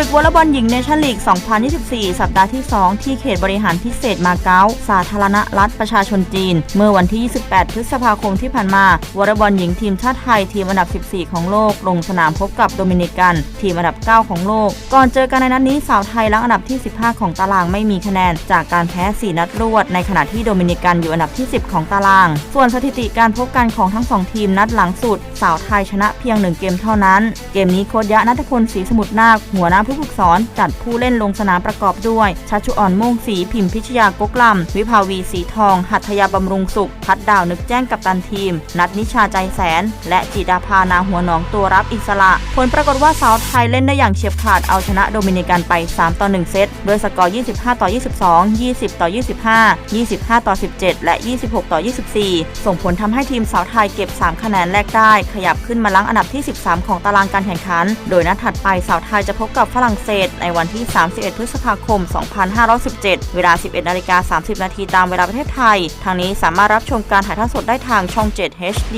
ศึกวอลเลย์บอลหญิงเนชั่นลีก 2024 สัปดาห์ที่ 2 ที่เขตบริหารพิเศษมาเก๊า สาธารณรัฐประชาชนจีน เมื่อวันที่ 28 พฤษภาคมที่ผ่านมา วอลเลย์บอลหญิงทีมชาติไทยทีมอันดับ 14 ของโลก ลงสนามพบกับโดมินิกัน ทีมอันดับ 9 ของโลก ก่อนเจอกันในนัดนี้สาวไทยลังอันดับที่ 15 ของตารางไม่มีคะแนน จากการแพ้ 4 นัดรวด ในขณะที่โดมินิกันอยู่อันดับที่ 10 ของตาราง ส่วนสถิติการพบกันของทั้งสองทีมนัดหลังสุด สาวไทยชนะเพียง 1 เกมเท่านั้น เกมนี้โค้ชยะนัทพลศรีสมุทรนาคหัวหน้าผู้ฝึกสอนจัดผู้เล่นลงสนามประกอบด้วยชัชชุอ่อนม่วงศรีพิมพิชยากกลำวิภาวีสีทอง หัตยาบำรุงสุข พัดดาวนึกแจ้งกับตันทีม นัดนิชาใจแสน และจิดาภานาหัวหนองตัวรับอิสระ ผลปรากฏว่าสาวไทยเล่นได้อย่างเฉียบขาดเอาชนะโดมินิกันไป 3 ต่อ 1 เซตโดยสกอร์ 25 ต่อ 22 20 ต่อ 25 25 ต่อ 17 และ 26 ต่อ 24 ส่งผลทำให้ทีมสาวไทยเก็บ 3 คะแนนแรกได้ ขยับขึ้นมาลังอันดับที่ 13 ของตารางการแข่งขัน โดยนัดถัดไปสาวไทยจะพบกับฝรั่งเศส ในวันที่ 31 พฤษภาคม 2517 เวลา 11นาฬิกา30 นาทีตามเวลาประเทศไทย ทางนี้สามารถรับชมการถ่ายทอดสดได้ทางช่อง 7 HD